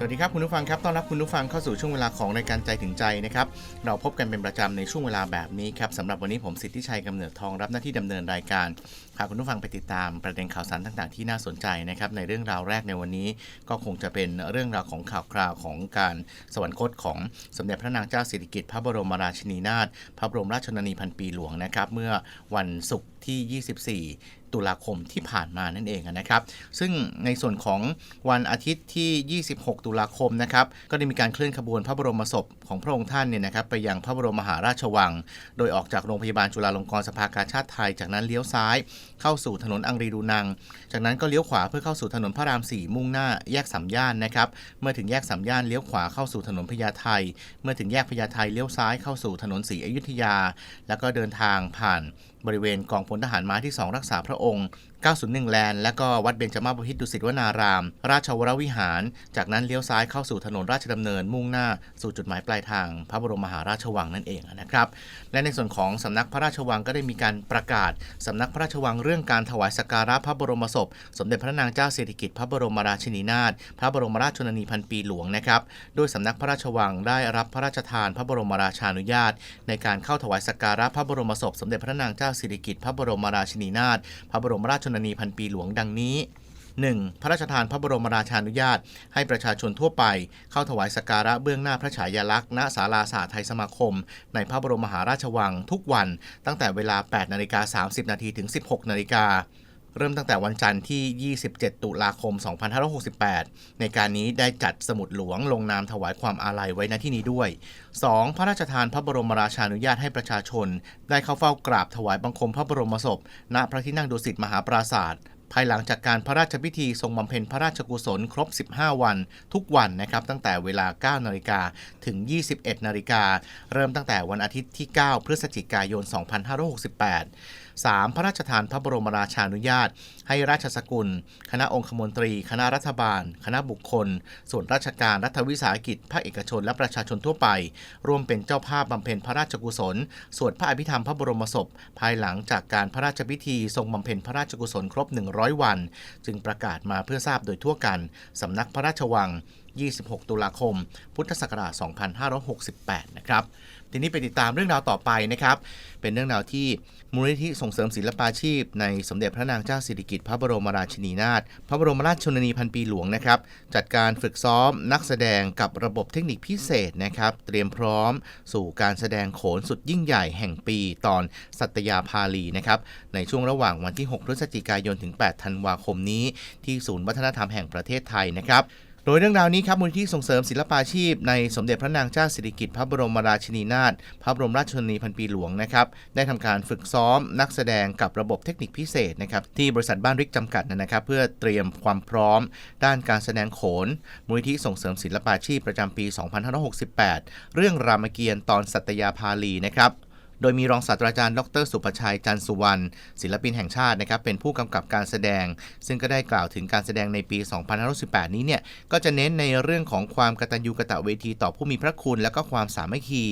สวัสดีครับคุณผู้ฟังครับต้อนรับคุณผู้ฟังเข้าสู่ช่วงเวลาของรายการใจถึงใจนะครับเราพบกันเป็นประจำในช่วงเวลาแบบนี้ครับสำหรับวันนี้ผมสิทธิชัยกำเนิดทองรับหน้าที่ดำเนินรายการ พาคุณผู้ฟังไปติดตามประเด็นข่าวสารต่างๆ ที่น่าสนใจนะครับในเรื่องราวแรกในวันนี้ก็คงจะเป็นเรื่องราวของข่าวคราวของการสวรรคตของสมเด็จพระนางเจ้าสิริกิติ์พระบรมราชินีนาถพระบรมราชชนนีพันปีหลวงนะครับ เมื่อวันศุกร์ที่ 24ตุลาคมที่ผ่านมานั่นเองนะครับ ซึ่งในส่วนของวันอาทิตย์ที่ 26 ตุลาคมนะครับ ก็ได้มีการเคลื่อนขบวนพระบรมศพของพระองค์ท่านเนี่ยนะครับไปยังพระบรมมหาราชวัง โดยออกจากโรงพยาบาลจุฬาลงกรณ์สภากาชาติไทย จากนั้นเลี้ยวซ้าย เข้าสู่ถนนอังรีดูนัง จากนั้นก็เลี้ยวขวาเพื่อเข้าสู่ถนนพระราม 4 มุ่งหน้าแยกสามย่านนะครับ เมื่อถึงแยกสามย่านเลี้ยวขวาเข้าสู่ถนนพญาไทเมื่อถึงแยกพญาไทเลี้ยวซ้ายเข้าสู่ถนนศรีอยุธยา แล้วก็เดินทางผ่านบริเวณกองพลทหารม้าที่ 2 รักษาพระองค์ 901 แลนด์และก็วัดเบญจมาบพิตรดุสิตวนาราม ราชวรวิหาร จากนั้นเลี้ยวซ้ายเข้าสู่ถนนราชดำเนินมุ่งหน้าสู่จุดหมายปลายทาง พระบรมมหาราชวังนั่นเองนะครับ และในส่วนของสำนักพระราชวังก็ได้มีการประกาศสำนักพระราชวังเรื่องการถวายสักการะพระบรมศพ สมเด็จพระนางเจ้าสิริกิติ์พระบรมราชินีนาถพระบรมราชชนนีพันปีหลวงนะครับโดยสำนักพระราชวังได้รับพระราชทานพระบรมราชานุญาต ในการเข้าถวายสักการะพระบรมศพ สมเด็จพระนางเจ้าสิริกิติ์พระบรมราชินีนาถพระบรมราชชนนีพันปีหลวงดังนี้ 1. พระราชทานพระบรมราชานุญาต ให้ประชาชนทั่วไป เข้าถวายสักการะเบื้องหน้าพระฉายาลักษณ์ณศาลาสาไทยสมาคม ในพระบรมมหาราชวังทุกวัน ตั้งแต่เวลา 8 นาฬิกา 30 นาทีถึง 16 นาฬิกา เริ่มตั้งแต่วันจันทร์ที่ 27 ตุลาคม 2568 ในการนี้ได้จัดสมุดหลวงลงนามถวายความอาลัยไว้ณที่นี้ด้วย 2. พระราชทานพระบรมราชานุญาตให้ประชาชน ได้เข้าเฝ้ากราบถวายบังคมพระบรมศพ ณ พระที่นั่งดุสิตมหาปราศาสตร์ภายหลังจากการพระราชพิธีทรงบำเพ็ญพระราชกุศลครบ 15 วัน ทุกวันนะครับ ตั้งแต่เวลา 9 นาฬิกาถึง 21 นาฬิกา เริ่มตั้งแต่วันอาทิตย์ที่ 9 พฤศจิกายน 2568 3. พระราชทานพระบรมราชานุญาต ให้ราชสกุล คณะองคมนตรี คณะรัฐบาล คณะบุคคล ส่วนราชการรัฐวิสาหกิจภาคเอกชนและประชาชนทั่วไป ร่วมเป็นเจ้าภาพบำเพ็ญพระราชกุศล สวดพระอภิธรรมพระบรมศพ ภายหลังจากการพระราชพิธีทรงบำเพ็ญพระราชกุศลครบ 100 วัน จึงประกาศมาเพื่อทราบโดยทั่วกันสำนักพระราชวัง 26 ตุลาคม พุทธศักราช 2568 นะครับ ทีนี้ไปติดตามเรื่องราวต่อไปนะครับ เป็นเรื่องราวที่มูลนิธิส่งเสริมศิลปาชีพ ในสมเด็จพระนางเจ้าสิริกิติ์พระบรมราชินีนาถพระบรมราชชนนีพันปีหลวงนะครับ จัดการฝึกซ้อมนักแสดงกับระบบเทคนิคพิเศษนะครับ เตรียมพร้อม สู่การแสดงโขนสุดยิ่งใหญ่แห่งปีตอนสัตยาภาลีนะครับในช่วงระหว่างวันที่ 6 พฤศจิกายนถึง 8 ธันวาคมนี้ ที่ศูนย์วัฒนธรรมแห่งประเทศไทยนะครับ ดยเรื่องราวนี้ครับมูลที่ส่งเสริมศิลปาชีพ ในสมเด็จพระนางเจ้าสิริกิติ์พระบรมราชินีนาถพระบรมราชชนนีพันปีหลวงนะครับได้ทำการฝึกซ้อมนักแสดงกับระบบเทคนิคพิเศษนะครับที่บริษัทบ้านริกจำกัดนะครับ เพื่อเตรียมความพร้อม ด้านการแสดงโขนมูลที่ส่งเสริมศิลปาชีพประจำปี 2568 เรื่องรามเกียรติ์ตอนสัตยาภาลีนะครับ โดยมีรองศาสตราจารย์ ดร สุประชัยจันสุวรรณศิลปินแห่งชาตินะครับเป็นผู้กำกับการแสดง ซึ่งก็ได้กล่าวถึงการแสดงในปี 2518 นี้เนี่ยก็จะเน้นในเรื่องของความกตัญญูกตเวทีต่อผู้มีพระคุณและก็ความสามัคคี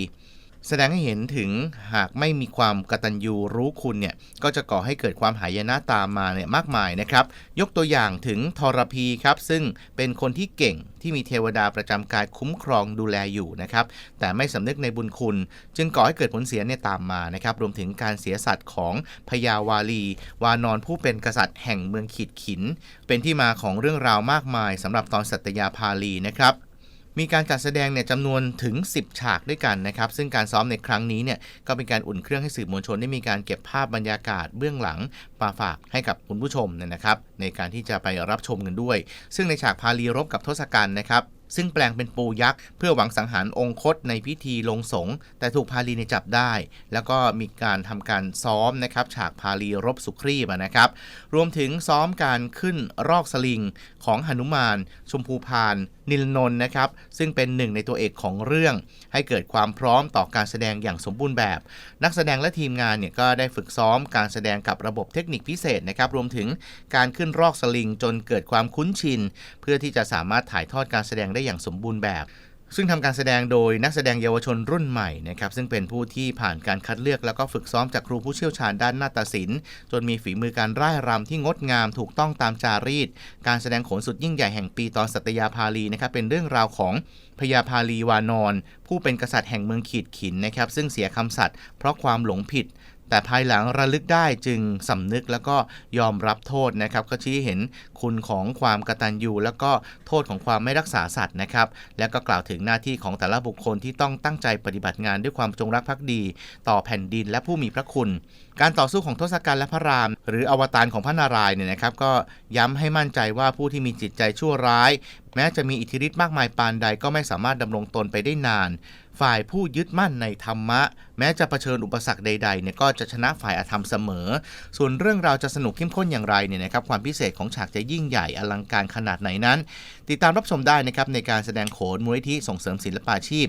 แสดงให้เห็นถึงหากไม่มีความกตัญญูรู้คุณเนี่ยก็จะก่อให้เกิดความหายนะตามมาเนี่ยมากมายนะครับ ยกตัวอย่างถึงทรพีครับซึ่งเป็นคนที่เก่งที่มีเทวดาประจำกายคุ้มครองดูแลอยู่นะครับ แต่ไม่สำนึกในบุญคุณ จึงก่อให้เกิดผลเสียเนี่ยตามมานะครับ รวมถึงการเสียสัตว์ของพญาวาลี วานอนผู้เป็นกษัตริย์แห่งเมืองขีดขิน เป็นที่มาของเรื่องราวมากมายสำหรับตอนสัตยาภาลีนะครับ มีการจัดแสดงเนี่ยจำนวนถึง 10 ฉากด้วยกันนะครับ ซึ่งการซ้อมในครั้งนี้เนี่ยก็เป็นการอุ่นเครื่องให้สื่อมวลชนได้มีการเก็บภาพบรรยากาศเบื้องหลังมาฝากให้กับคุณผู้ชมเนี่ยนะครับ ในการที่จะไปรับชมกันด้วย ซึ่งในฉากพาลีรบกับทศกัณฐ์นะครับ ซึ่งแปลงเป็นปูยักษ์เพื่อหวังสังหารองคตในพิธีลงสงฆ์แต่ถูกพาลีในจับได้ แล้วก็มีการทำการซ้อมนะครับฉากพาลีรบสุครีบนะครับ รวมถึงซ้อมการขึ้นรอกสลิงของหนุมาน ชมพูพานนิลนนท์นะครับซึ่งเป็นหนึ่งในตัวเอกของเรื่อง ให้เกิดความพร้อมต่อการแสดงอย่างสมบูรณ์แบบ นักแสดงและทีมงานเนี่ยก็ได้ฝึกซ้อมการแสดงกับระบบเทคนิคพิเศษนะครับรวมถึงการขึ้นรอกสลิงจนเกิดความคุ้นชิน เพื่อที่จะสามารถถ่ายทอดการแสดงได้อย่างสมบูรณ์แบบ ซึ่งทำการแสดงโดยนักแสดงเยาวชนรุ่นใหม่นะครับซึ่งเป็นผู้ที่ผ่านการคัดเลือกแล้วก็ฝึกซ้อมจากครูผู้เชี่ยวชาญด้านนาฏศิลป์จนมีฝีมือการร่ายรำที่งดงามถูกต้องตามจารีต การแสดงโขนสุดยิ่งใหญ่แห่งปีตอนสัตยาภาลีนะครับเป็นเรื่องราวของพญาภาลีวานอนผู้เป็นกษัตริย์แห่งเมืองขีดขินนะครับซึ่งเสียคำสัตย์เพราะความหลงผิด แต่ภายหลังระลึกได้จึงสำนึกแล้วก็ยอมรับโทษนะครับ ก็ชี้เห็นคุณของความกตัญญูแล้วก็โทษของความไม่รักษาสัตว์นะครับ แล้วก็กล่าวถึงหน้าที่ของแต่ละบุคคลที่ต้องตั้งใจปฏิบัติงานด้วยความจงรักภักดี ต่อแผ่นดินและผู้มีพระคุณ การต่อสู้ของทศกัณฐ์และพระราม หรืออวตารของพระนารายณ์เนี่ยนะครับ ก็ย้ำให้มั่นใจว่าผู้ที่มีจิตใจชั่วร้าย แม้จะมีอิทธิฤทธิ์มากมายปานใดก็ไม่สามารถดำรงตนไปได้นาน ฝ่ายผู้ยึดมั่นในธรรมะ แม้จะเผชิญอุปสรรคใดๆเนี่ยก็จะชนะฝ่ายอธรรมเสมอ ส่วนเรื่องราวจะสนุกเข้มข้นอย่างไรเนี่ยนะครับความพิเศษของฉากจะยิ่งใหญ่อลังการขนาดไหนนั้น ติดตามรับชมได้นะครับในการแสดงโขนมูลนิธิส่งเสริมศิลปาชีพ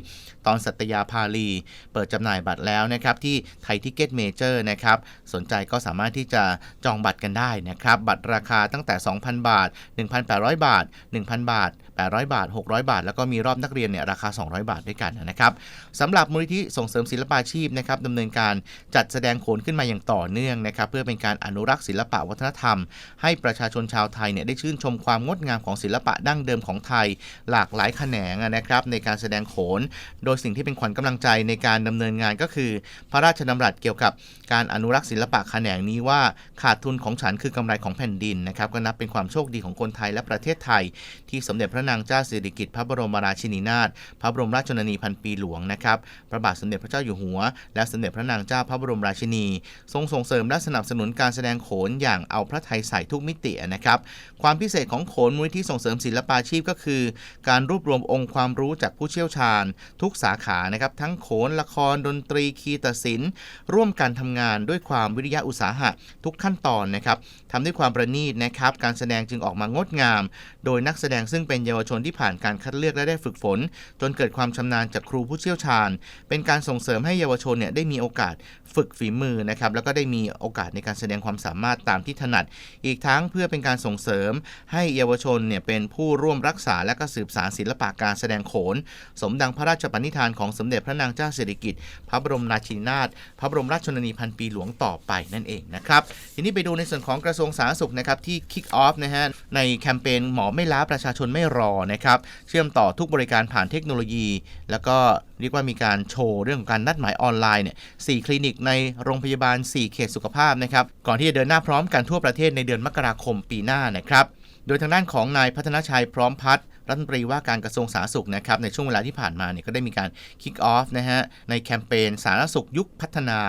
ตอนสัตยาภาลี เปิดจำหน่ายบัตรแล้วนะครับที่ไทยทิเก็ตเมเจอร์นะครับสนใจก็สามารถที่จะจองบัตรกันได้นะครับบัตรราคาตั้งแต่ 2,000 บาท 1,800 บาท 1,000 บาท 800 บาท 600 บาท แล้วก็มีรอบนักเรียนเนี่ยราคา 200 บาทด้วยกันนะครับสำหรับมูลนิธิส่งเสริมศิลปาชีพนะครับดำเนินการจัดแสดงโขนขึ้นมาอย่างต่อเนื่องนะครับเพื่อเป็นการอนุรักษ์ศิลปะวัฒนธรรม ให้ประชาชนชาวไทยเนี่ยได้ชื่นชมความงดงามของศิลปะดั้งเดิมของไทยหลากหลายแขนงนะครับในการแสดงโขน โดยสิ่งที่เป็นขวัญกำลังใจในการดำเนินงานก็คือ พระราชดำรัสเกี่ยวกับการอนุรักษ์ศิลปะแขนงนี้ว่าขาดทุนของฉันคือกำไรของแผ่นดินนะครับก็นับเป็นความโชคดีของคนไทยและประเทศไทย ที่สมเด็จพระนางเจ้าสิริกิติ์พระบรมราชินีนาถพระบรมราชชนนีพันปีหลวงนะครับพระบาทสมเด็จพระเจ้าอยู่หัว และสมเด็จพระนางเจ้าพระบรมราชินี ทรงส่งเสริมและสนับสนุนการแสดงโขนอย่างเอาพระไทยใส่ทุกมิตินะครับความพิเศษของโขนมูลที่ส่งเสริมศิลปะาชีพก็คือ การรวบรวมองค์ความรู้จากผู้เชี่ยวชาญ ทุกสาขานะครับทั้งโขนละครดนตรีคีตศิลป์ร่วมกันทำงานด้วยความวิริยะอุตสาหะทุกขั้นตอนนะครับทำด้วยความประณีตนะครับ การแสดงจึงออกมางดงาม โดยนักแสดงซึ่งเป็นเยาวชนที่ผ่านการคัดเลือกและได้ฝึกฝน จนเกิดความชำนาญจากครูผู้เชี่ยวชาญ เป็นการส่งเสริมให้เยาวชนเนี่ยได้มีโอกาสฝึกฝีมือนะครับแล้วก็ได้มีโอกาสในการแสดงความสามารถตามที่ถนัด อีกทั้งเพื่อเป็นการส่งเสริมให้เยาวชนเนี่ยเป็นผู้ร่ว่วมรักษาและก็สืบสานศิลปะการแสดงโขน สมดังพระราชปณิธานของสมเด็จพระนางเจ้าสิริกิติ์พระบรมราชินีนาถพระบรมราชชนนีพันปีหลวงต่อไปนั่นเองนะครับทีนี้ไปดูในส่วนของกระทรวงสาธารณสุขนะครับที่ kick off นะฮะในแคมเปญหมอไม่ล้าประชาชนไม่รอนะครับเชื่อมต่อทุกบริการผ่านเทคโนโลยี แล้วก็เรียกว่ามีการโชว์เรื่องของการนัดหมายออนไลน์เนี่ยสคลินิกในโรงพยาบาล 4 เขตสุขภาพนะครับก่อนที่จะเดินหน้าพร้อมกันทั่วประเทศในเดือนมกราคมปีหน้านะครับ โดยทางด้านของนายพัฒนาชัยพร้อมพัฒน์รัฐมนตรีว่าการกระทรวงสาธารณสุขนะครับในช่วงเวลาที่ผ่านมาเนี่ยก็ได้มีการ kick off นะฮะในแคมเปญสาธารณสุขยุคพัฒนา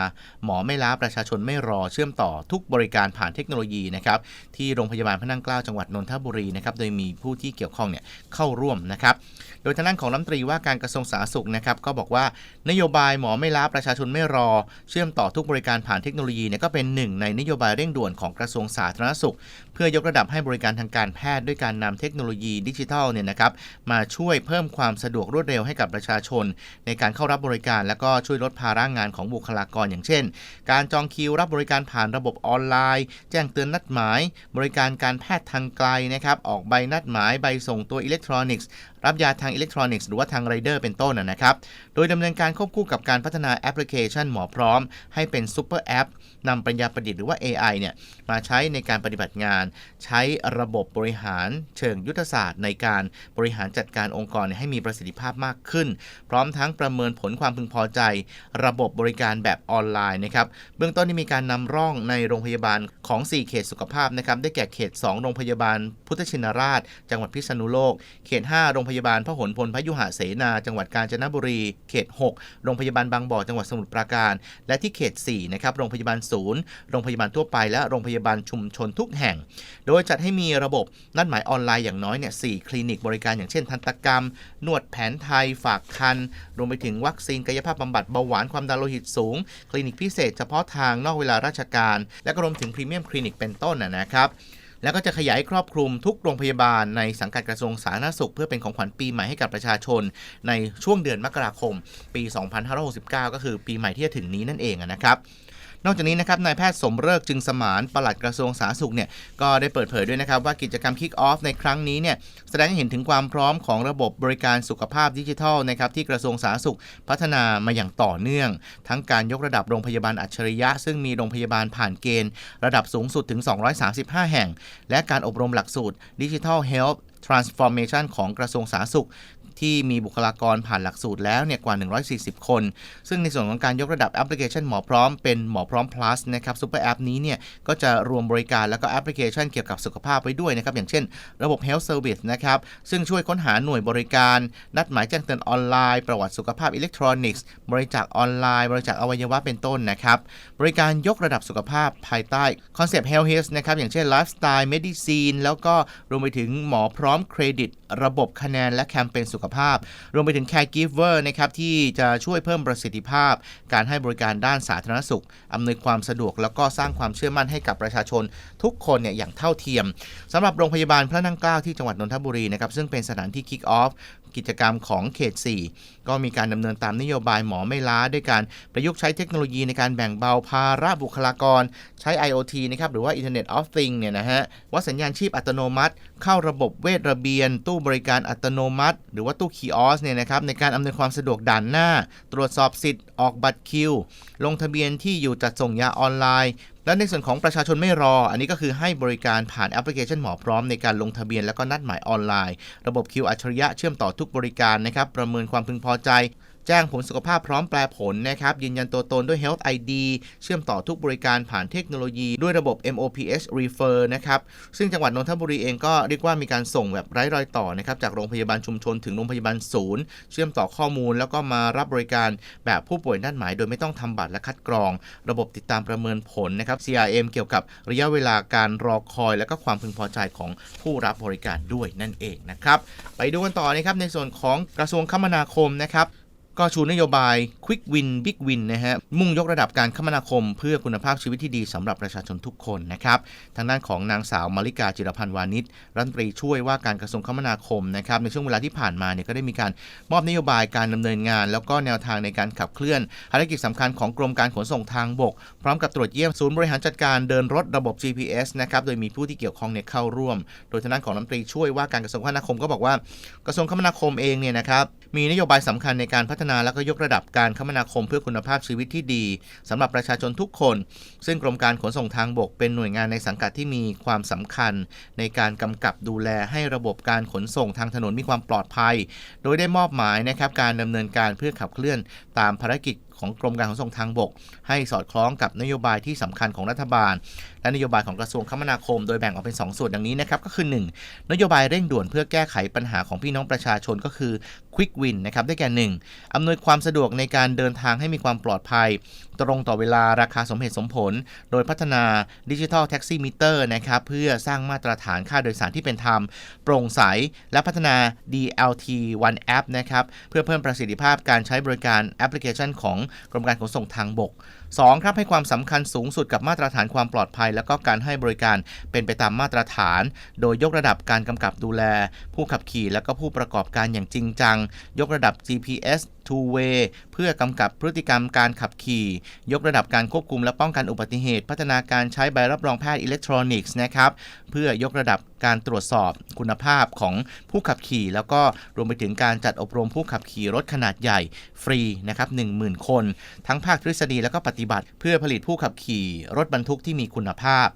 หมอไม่ล้าประชาชนไม่รอเชื่อมต่อทุกบริการผ่านเทคโนโลยีนะครับที่โรงพยาบาลพระนั่งเกล้าจังหวัดนนทบุรีนะครับโดยมีผู้ที่เกี่ยวข้องเนี่ยเข้าร่วมนะครับโดยทางด้านของรัฐมนตรีว่าการกระทรวงสาธารณสุขนะครับก็บอกว่านโยบายหมอไม่ล้าประชาชนไม่รอ เชื่อมต่อทุกบริการผ่านเทคโนโลยีเนี่ยก็เป็นหนึ่งในนโยบายเร่งด่วนของกระทรวงสาธารณสุข เพื่อยกระดับให้บริการทางการแพทย์ด้วยการนำเทคโนโลยีดิจิทัลเนี่ยนะครับมาช่วยเพิ่มความสะดวกรวดเร็วให้กับประชาชน ในการเข้ารับบริการและก็ช่วยลดภาระงานของบุคลากรอย่างเช่น การจองคิวรับบริการผ่านระบบออนไลน์ แจ้งเตือนนัดหมาย บริการการแพทย์ทางไกลนะครับออกใบนัดหมายใบส่งตัวอิเล็กทรอนิกส์รับยาทางอิเล็กทรอนิกส์หรือว่าทางไรเดอร์เป็นต้นนะครับ โดยดำเนินการควบคู่กับการพัฒนาแอปพลิเคชันหมอพร้อม ให้เป็นซูเปอร์แอปนำปัญญาประดิษฐ์หรือว่า AI เนี่ยมาใช้ในการปฏิบัติงาน ใช้ระบบบริหารเชิงยุทธศาสตร์ ในการบริหารจัดการองค์กรให้มีประสิทธิภาพมากขึ้น พร้อมทั้งประเมินผลความพึงพอใจ ระบบบริการแบบออนไลน์นะครับเบื้องต้นนี่มีการนำร่องในโรงพยาบาลของ 4 เขตสุขภาพนะครับได้แก่เขต 2 โรงพยาบาลพุทธชินราช จังหวัดพิษณุโลก เขต 5 โรงพยาบาลพหลพลพยุหเสนา จังหวัดกาญจนบุรี เขต 6 โรงพยาบาลบางบ่อจังหวัดสมุทรปราการ และที่เขต4นะครับโรงพยาบาลศูนย์โรงพยาบาลทั่วไปและโรงพยาบาลชุมชนทุกแห่ง โดยจัดให้มีระบบนัดหมายออนไลน์อย่างน้อยเนี่ยสคลินิกบริการอย่างเช่นทันตกรรม นวดแผนไทยฝากคัน รวมไปถึงวัคซีนกายภาพบำบัดเบาหวานความดันโลหิตสูง คลินิกพิเศษเฉพาะทางนอกเวลาราชการ และก็รวมถึงพรีเมียมคลินิกเป็นต้นนะนะครับ แล้วก็จะขยายครอบคลุมทุกโรงพยาบาลในสังกัดกระทรวงสาธารณสุข เพื่อเป็นของขวัญปีใหม่ให้กับประชาชน ในช่วงเดือนมกราคม ปี 2569 ก็คือปีใหม่ที่จะถึงนี้นั่นเองนะครับ นอกจากนี้นะครับนายแพทย์สมเริกจึงสมานปลัดกระทรวงสาธารณสุขเนี่ยก็ได้เปิดเผยด้วยนะครับว่ากิจกรรม Kick Off ในครั้งนี้เนี่ยแสดงให้เห็นถึงความพร้อมของระบบบริการสุขภาพดิจิทัลนะครับที่กระทรวงสาธารณสุขพัฒนามาอย่างต่อเนื่อง ทั้งการยกระดับโรงพยาบาลอัจฉริยะ ซึ่งมีโรงพยาบาลผ่านเกณฑ์ ระดับสูงสุดถึง 235 แห่ง และการอบรมหลักสูตร Digital Health Transformation ของกระทรวงสาธารณสุข ที่มีบุคลากรผ่านหลักสูตรแล้วเนี่ยกว่า 140 คน ซึ่งในส่วนของการยกระดับแอปพลิเคชันหมอพร้อมเป็นหมอพร้อม plus นะครับซูเปอร์แอปนี้เนี่ยก็จะรวมบริการแล้วก็แอปพลิเคชันเกี่ยวกับสุขภาพไว้ด้วยนะครับอย่างเช่น ระบบ Health Service นะครับซึ่งช่วยค้นหาหน่วยบริการ นัดหมายแจ้งเตือนออนไลน์ ประวัติสุขภาพอิเล็กทรอนิกส์ บริจาคออนไลน์ บริจาคอวัยวะเป็นต้นนะครับบริการยกระดับสุขภาพภายใต้คอนเซปต์ Health Health นะครับอย่างเช่น Lifestyle Medicine แล้วก็รวมไปถึงหมอพร้อมเครดิต ระบบคะแนนและแคมเปญสุขภาพ รวมไปถึง Caregiver นะครับที่จะช่วยเพิ่มประสิทธิภาพ การให้บริการด้านสาธารณสุขอำนวยความสะดวก แล้วก็สร้างความเชื่อมั่นให้กับประชาชน ทุกคนเนี่ยอย่างเท่าเทียมสำหรับโรงพยาบาลพระนั่งเกล้าที่จังหวัดนนทบุรีนะครับซึ่งเป็นสถานที่ Kick Off กิจกรรมของเขต 4 ก็มีการดำเนินตามนโยบายหมอไม่ล้า ด้วยการประยุกต์ใช้เทคโนโลยีในการแบ่งเบาภาระบุคลากร ใช้ IoT นะครับหรือว่า Internet of Things เนี่ยนะฮะวัดสัญญาณชีพอัตโนมัติ เข้าระบบเวทระเบียน ตู้บริการอัตโนมัติ หรือว่าตู้คีออสเนี่ยนะครับในการอำนวยความสะดวกด่านหน้า ตรวจสอบสิทธิ์ออกบัตรคิว ลงทะเบียนที่อยู่จัดส่งยาออนไลน์ และในส่วนของประชาชนไม่รอ อันนี้ก็คือให้บริการผ่านแอปพลิเคชันหมอพร้อมในการลงทะเบียนแล้วก็นัดหมายออนไลน์ ระบบคิวอัจฉริยะเชื่อมต่อทุกบริการนะครับประเมินความพึงพอใจ แจ้งผลสุขภาพพร้อมแปลผลนะครับ ยืนยันตัวตนด้วย Health ID เชื่อมต่อทุกบริการผ่านเทคโนโลยีด้วยระบบ MOPS Refer นะครับ ซึ่งจังหวัดนนทบุรีเองก็เรียกว่ามีการส่งแบบไร้รอยต่อนะครับ จากโรงพยาบาลชุมชนถึงโรงพยาบาลศูนย์ เชื่อมต่อข้อมูลแล้วก็มารับบริการแบบผู้ป่วยนัดหมาย โดยไม่ต้องทำบัตรและคัดกรอง ระบบติดตามประเมินผลนะครับ CRM เกี่ยวกับระยะเวลาการรอคอย และก็ความพึงพอใจของผู้รับบริการด้วยนั่นเองนะครับ ไปดูกันต่อนะครับในส่วนของกระทรวงคมนาคมนะครับ ก็ชูนโยบาย Quick Win Big Win นะฮะมุ่งยกระดับการคมนาคม เพื่อคุณภาพชีวิตที่ดีสำหรับประชาชนทุกคนนะครับทางด้านของนางสาวมาริกาจิรพันธ์วานิชรัฐมนตรีช่วยว่าการกระทรวงคมนาคมนะครับในช่วงเวลาที่ผ่านมาเนี่ยก็ได้มีการมอบนโยบายการดำเนินงาน แล้วก็แนวทางในการขับเคลื่อนภารกิจสำคัญของกรมการขนส่งทางบก พร้อมกับตรวจเยี่ยมศูนย์บริหารจัดการเดินรถระบบ GPS นะครับโดยมีผู้ที่เกี่ยวข้องเนี่ยเข้าร่วม โดยทางด้านของรัฐมนตรีช่วยว่าการกระทรวงคมนาคมก็บอกว่ากระทรวงคมนาคมเองเนี่ยนะครับมีนโยบายสำคัญในการพัฒนาและก็ยกระดับการคมนาคมเพื่อคุณภาพชีวิตที่ดีสำหรับประชาชนทุกคน ซึ่งกรมการขนส่งทางบกเป็นหน่วยงานในสังกัดที่มีความสำคัญ ในการกำกับดูแลให้ระบบการขนส่งทางถนนมีความปลอดภัย โดยได้มอบหมายนะครับการดำเนินการเพื่อขับเคลื่อนตามภารกิจของกรมการขนส่งทางบก ให้สอดคล้องกับนโยบายที่สำคัญของรัฐบาล และนโยบายของกระทรวงคมนาคม โดยแบ่งออกเป็น 2 ส่วนดังนี้นะครับก็คือ 1. นโยบายเร่งด่วนเพื่อแก้ไขปัญหาของพี่น้องประชาชนก็คือ Quick Win นะครับได้แก่ 1. อำนวยความสะดวกในการเดินทางให้มีความปลอดภัย ตรงต่อเวลาราคาสมเหตุสมผล โดยพัฒนาดิจิทัลแท็กซี่มิเตอร์นะครับเพื่อสร้างมาตรฐานค่าโดยสารที่เป็นธรรม โปร่งใส และพัฒนา DLT One App นะครับเพื่อเพิ่มประสิทธิภาพการใช้บริการแอปพลิเคชันของกรมการขนส่งทางบก 2. ครับให้ความสำคัญสูงสุดกับมาตรฐานความปลอดภัย และก็การให้บริการเป็นไปตามมาตรฐาน โดยยกระดับการกำกับดูแล ผู้ขับขี่และก็ผู้ประกอบการอย่างจริงจัง ยกระดับ GPS two way เพื่อกำกับพฤติกรรมการขับขี่ ยกระดับการควบคุมและป้องกันอุบัติเหตุ พัฒนาการใช้ใบรับรองแพทย์อิเล็กทรอนิกส์นะครับเพื่อยกระดับการตรวจสอบคุณภาพของผู้ขับขี่ แล้วก็รวมไปถึงการจัดอบรมผู้ขับขี่รถขนาดใหญ่ฟรีนะครับ10,000 คน ทั้งภาคทฤษฎีและก็ปฏิบัติ เพื่อผลิตผู้ขับขี่ รถบรรทุกที่มีคุณภาพ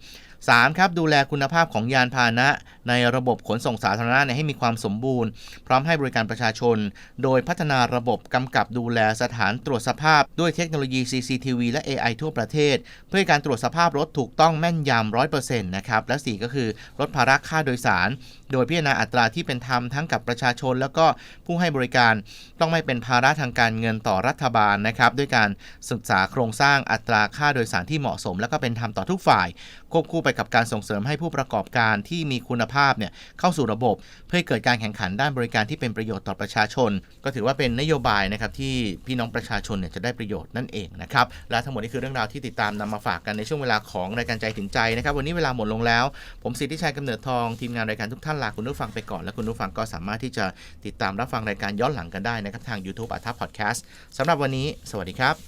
3. ครับดูแลคุณภาพของยานพาหนะในระบบขนส่งสาธารณะเนี่ยให้มีความสมบูรณ์ พร้อมให้บริการประชาชน โดยพัฒนาระบบกำกับดูแลสถานตรวจสภาพ ด้วยเทคโนโลยี CCTV และ AI ทั่วประเทศ เพื่อให้การตรวจสภาพรถถูกต้องแม่นยำ100%นะครับ และ 4 ก็คือลดภาระค่าโดยสาร โดยพิจารณาอัตราที่เป็นธรรมทั้งกับประชาชน แล้วก็ผู้ให้บริการต้องไม่เป็นภาระทางการเงินต่อรัฐบาลนะครับด้วยการศึกษาโครงสร้างอัตราค่าโดยสารที่เหมาะสม และก็เป็นธรรมต่อทุกฝ่าย ควบคู่ไปกับการส่งเสริมให้ผู้ประกอบการที่มีคุณภาพเนี่ยเข้าสู่ระบบ เพื่อเกิดการแข่งขันด้านบริการที่เป็นประโยชน์ต่อประชาชน ก็ถือว่าเป็นนโยบายนะครับที่พี่น้องประชาชนเนี่ยจะได้ประโยชน์นั่นเองนะครับและทั้งหมดนี้คือเรื่องราวที่ติดตามนำมาฝากกันในช่วงเวลาของรายการใจถึงใจนะครับวันนี้เวลาหมดลงแล้ว ผมสิทธิชัยกำเนิดทองทีมงานรายการทุกท่านลาคุณผู้ฟังไปก่อนและคุณผู้ฟังก็สามารถที่จะติดตามรับฟังรายการย้อนหลังกันได้นะครับทาง YouTube อัธพอดแคสต์สำหรับวันนี้ สวัสดีครับ